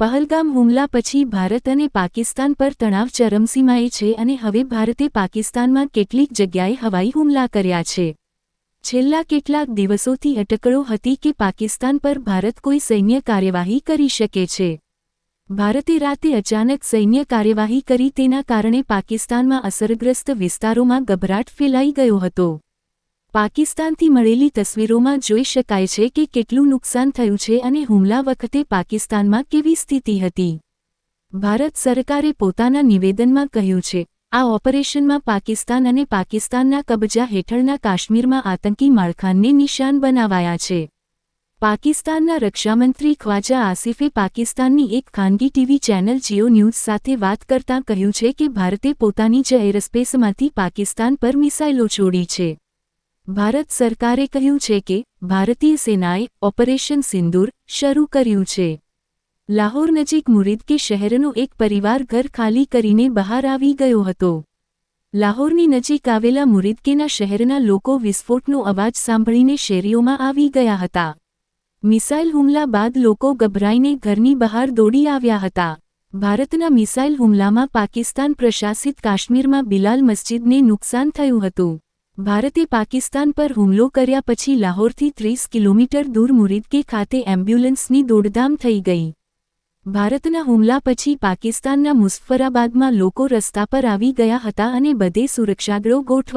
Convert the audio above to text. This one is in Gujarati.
પહલગામ હુમલા પછી ભારત અને પાકિસ્તાન પર તણાવ ચરમસીમાએ છે અને હવે ભારતે પાકિસ્તાનમાં કેટલીક જગ્યાએ હવાઈ હુમલા કર્યા છે. છેલ્લા કેટલાક દિવસોથી અટકળો હતી કે પાકિસ્તાન પર ભારત કોઈ સૈન્ય કાર્યવાહી કરી શકે છે. ભારતે રાતે અચાનક સૈન્ય કાર્યવાહી કરી તેના કારણે પાકિસ્તાનમાં અસરગ્રસ્ત વિસ્તારોમાં ગભરાટ ફેલાઈ ગયો હતો. પાકિસ્તાનથી મળેલી તસવીરોમાં જોઈ શકાય છે કે કેટલું નુકસાન થયું છે અને હુમલા વખતે પાકિસ્તાનમાં કેવી સ્થિતિ હતી. ભારત સરકારે પોતાના નિવેદનમાં કહ્યું છે, આ ઓપરેશનમાં પાકિસ્તાન અને પાકિસ્તાનના કબજા હેઠળના કાશ્મીરમાં આતંકી માળખાને નિશાન બનાવાયા છે. પાકિસ્તાનના રક્ષામંત્રી ખ્વાજા આસિફે પાકિસ્તાનની એક ખાનગી ટીવી ચેનલ જીઓ ન્યૂઝ સાથે વાત કરતાં કહ્યું છે કે ભારતે પોતાની જ એરસ્પેસમાંથી પાકિસ્તાન પર મિસાઇલો છોડી છે. ભારત સરકારે કહ્યું છે કે, ભારતીય સેનાએ ઓપરેશન સિંદૂર શરૂ કર્યું છે. લાહોર નજીક મુરીદકે શહેરનો એક પરિવાર ઘર ખાલી કરીને બહાર આવી ગયો હતો. લાહોરની નજીક આવેલા મુરિદકેના શહેરના લોકો વિસ્ફોટનો અવાજ સાંભળીને શેરીઓમાં આવી ગયા હતા. મિસાઇલ હુમલા બાદ લોકો ગભરાઈને ઘરની બહાર દોડી આવ્યા હતા. ભારતના મિસાઇલ હુમલામાં પાકિસ્તાન પ્રશાસિત કાશ્મીરમાં બિલાલ મસ્જિદને નુકસાન થયું હતું. ભારતે પાકિસ્તાન પર હુમલો કર્યા પછી લાહોરથી ત્રીસ કિલોમીટર દૂર મુરીદકે ખાતે એમ્બ્યુલન્સની દોડધામ થઈ ગઈ. ભારતના હુમલા પછી પાકિસ્તાનના મુસ્ફરાબાદમાં લોકો રસ્તા પર આવી ગયા હતા અને બધે સુરક્ષાદળો ગોઠવા